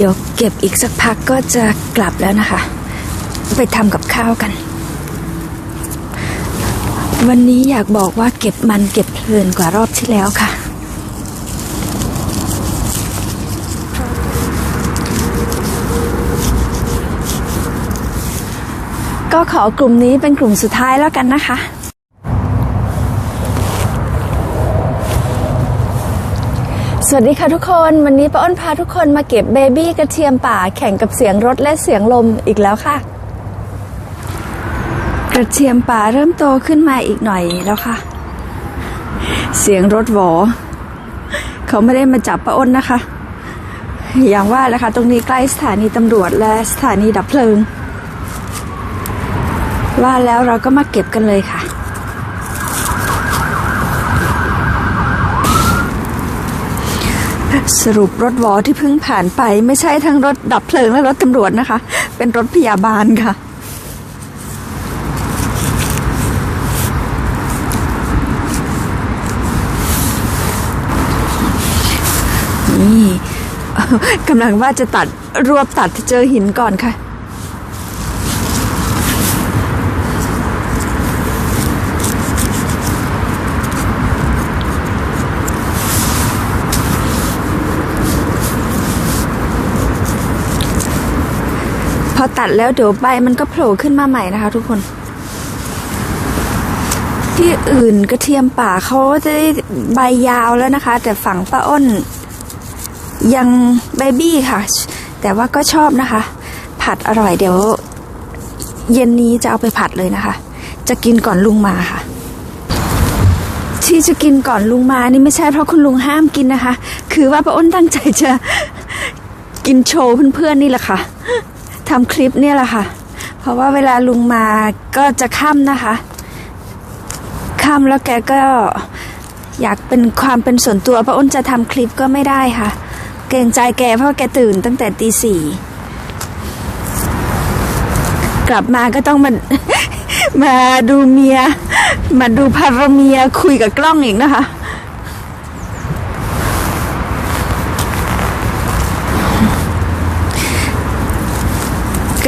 เดี๋ยวเก็บอีกสักพักก็จะกลับแล้วนะคะ ไปทำกับข้าวกัน วันนี้อยากบอกว่าเก็บมันเก็บเพลินกว่ารอบที่แล้วค่ะก็ขอกลุ่มนี้เป็นกลุ่มสุดท้ายแล้วกันนะคะ สวัสดีค่ะทุกคน วันนี้ป้าอ้นพาทุกคนมาเก็บเบบี้กระเทียมป่าแข่งกับเสียงรถและเสียงลมอีกแล้วค่ะ กระเทียมป่าเริ่มโตขึ้นมาอีกหน่อยแล้วค่ะ เสียงรถหวอ เขาไม่ได้มาจับป้าอ้นนะคะ อย่างว่าแหละค่ะตรงนี้ใกล้สถานีตำรวจและสถานีดับเพลิง ว่าแล้วเราก็มาเก็บกันเลยค่ะ สรุปรถวอที่เพิ่งผ่านไป ไม่ใช่ทั้งรถดับเพลิงและรถตำรวจนะคะ เป็นรถพยาบาลค่ะ นี่กำลังว่าจะตัดรวบตัดเจอหินก่อนค่ะ ตัดแล้วเดี๋ยวใบมันก็โผล่ขึ้นมาใหม่นะคะ ทุกคน ที่อื่นกระเทียมป่าเขาจะได้ใบยาวแล้วนะคะ แต่ฝั่งป้าอ้น ยังเบบี้ค่ะ แต่ว่าก็ชอบนะคะ ผัดอร่อยเดี๋ยว เย็นนี้จะเอาไปผัดเลยนะคะ จะกินก่อนลุงมาค่ะที่จะกินก่อนลุงมานี่ไม่ใช่เพราะคุณลุงห้ามกินนะคะ คือว่าป้าอ้นตั้งใจจะกินโชว์เพื่อนๆนี่แหละค่ะ ทำคลิปเนี่ยแหละค่ะ เพราะว่าเวลาลุงมาก็จะค่ำนะคะ ค่ำแล้วแกก็อยากเป็นความเป็นส่วนตัวป้าอ้นจะทำคลิปก็ไม่ได้ค่ะ เกรงใจแกเพราะแกตื่นตั้งแต่ตีสี่กลับมาก็ต้องมามาดูเมีย มาดูภารเมียคุยกับกล้องอีกนะคะ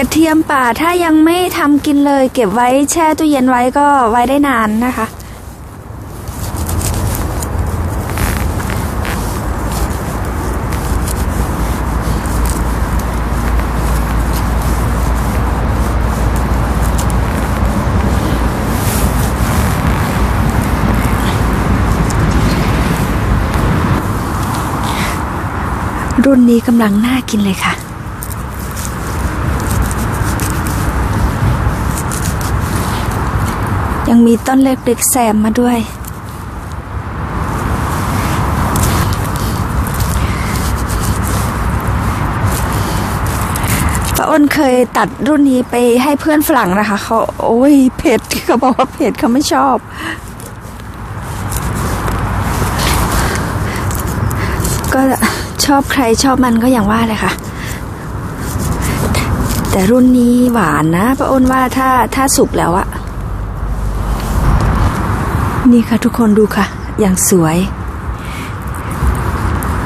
ระเทียมป่าถ้ายังไม่ทำกินเลย เก็บไว้แช่ตู้เย็นไว้ก็ไว้ได้นานนะคะรุ่นนี้กำลังน่ากินเลยค่ะ ยังมีต้นเล็กๆแซมมาด้วย ป้าอ้นเคยตัดรุ่นนี้ไปให้เพื่อนฝรั่งนะคะ เขาโอ้ยเผ็ดเขาบอกว่าเผ็ดเขาไม่ชอบก็ชอบใครชอบมันก็อย่างว่าเลยค่ะ แต่รุ่นนี้หวานนะป้าอ้นว่าถ้าถ้าสุกแล้วอะ นี่ค่ะทุกคนดูค่ะ อย่างสวย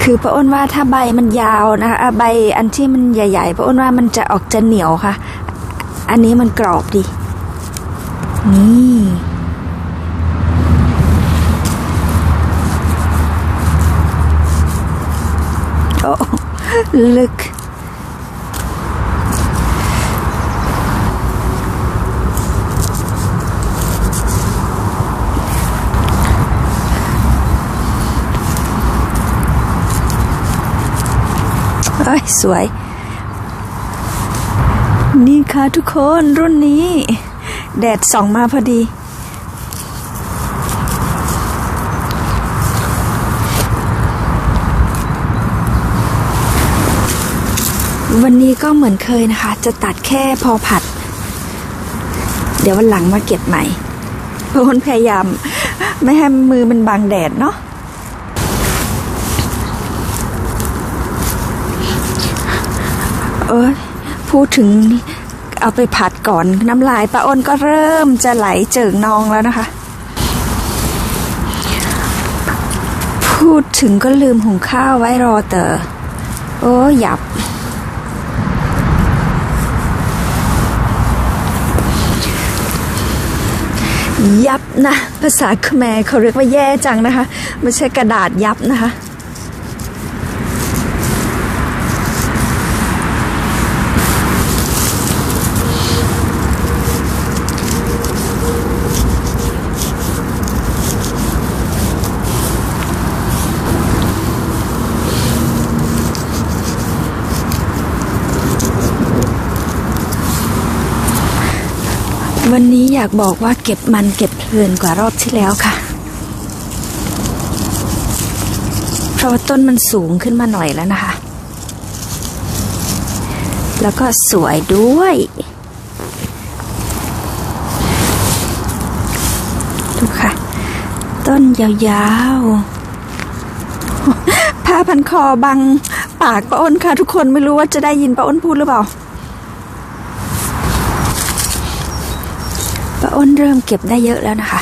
คือป้าอ้นว่าถ้าใบมันยาวนะคะใบอันที่มันใหญ่ๆป้าอ้นว่ามันจะออกจะเหนียวค่ะ อันนี้มันกรอบดี นี่โอ้ลึก เอ้ยสวย นี่ค่ะทุกคนรุ่นนี้ แดดส่องมาพอดี วันนี้ก็เหมือนเคยนะคะ จะตัดแค่พอผัด เดี๋ยววันหลังมาเก็บใหม่เพราะคนพยายาม ไม่ให้มือมันบังแดดเนาะ อพูดถึงเอาไปผัดก่อนน้ำลายปลาอ้นก็เริ่มจะไหลเจิ่งนองแล้วนะคะ พูดถึงก็ลืมหุงข้าวไว้รอเตอโอ้หยับ ยับนะ ภาษาแมเขาเรียกว่าแย่จังนะคะ ไม่ใช่กระดาษยับนะคะ วันนี้อยากบอกว่าเก็บมันเก็บเพลินกว่ารอบที่แล้วค่ะ เพราะว่าต้นมันสูงขึ้นมาหน่อยแล้วนะคะ แล้วก็สวยด้วย ดูค่ะ ต้นยาวๆ ผ้าพันคอบังปากป้าอ้นค่ะทุกคนไม่รู้ว่าจะได้ยินป้าอ้นพูดหรือเปล่า ป้า อ้นเริ่มเก็บได้เยอะแล้วนะคะ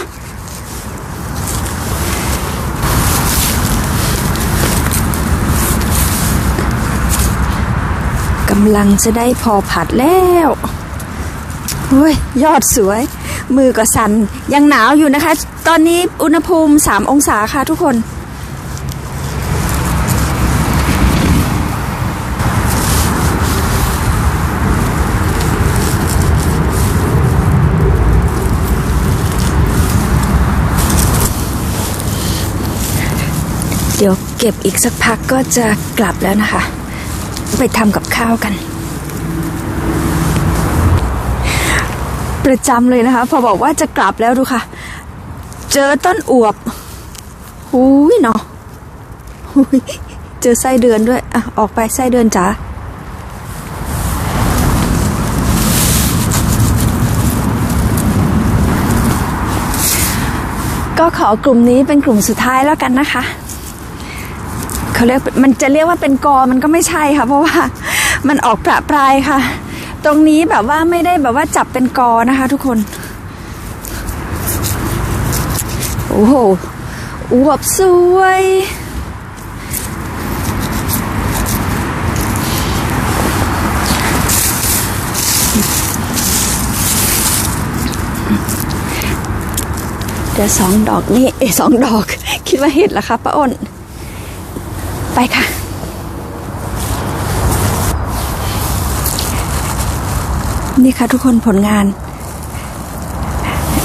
กำลังจะได้พอผัดแล้วเฮ้ยยอดสวย มือก็สัน่นยังหนาวอยู่นะคะ ตอนนี้อุณหภูมิ 3 องศาค่ะทุกคน ดี๋ยวเก็บอีกสักพักก็จะกลับแล้วนะคะ ไปทำกับข้าวกัน ประจำเลยนะคะ พอบอกว่าจะกลับแล้วดูค่ะ เจอต้นอวบหูยเนาะหูยเจอไส้เดือนด้วย อะ ออกไปไส้เดือนจ๋าก็ขอกลุ่มนี้เป็นกลุ่มสุดท้ายแล้วกันนะคะ เขาเรียกมันจะเรียกว่าเป็นกอมันก็ไม่ใช่ค่ะ เพราะว่ามันออกประปรายค่ะ ตรงนี้แบบว่าไม่ได้แบบว่าจับเป็นกอนะคะ ทุกคนโอ้โหอวบสวยเดี๋ยวสองดอกนี่เอสองดอก คิดว่าเห็ดละคะป้าอ้น ไปค่ะ นี่ค่ะทุกคนผลงาน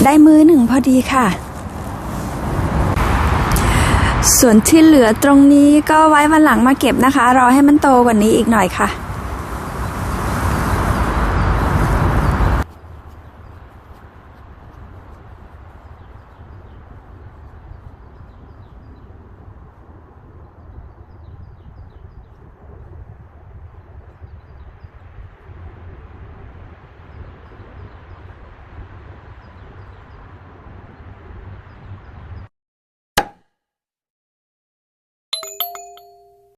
ได้มือหนึ่งพอดีค่ะ ส่วนที่เหลือตรงนี้ก็ไว้วันหลังมาเก็บนะคะ รอให้มันโตกว่านี้อีกหน่อยค่ะ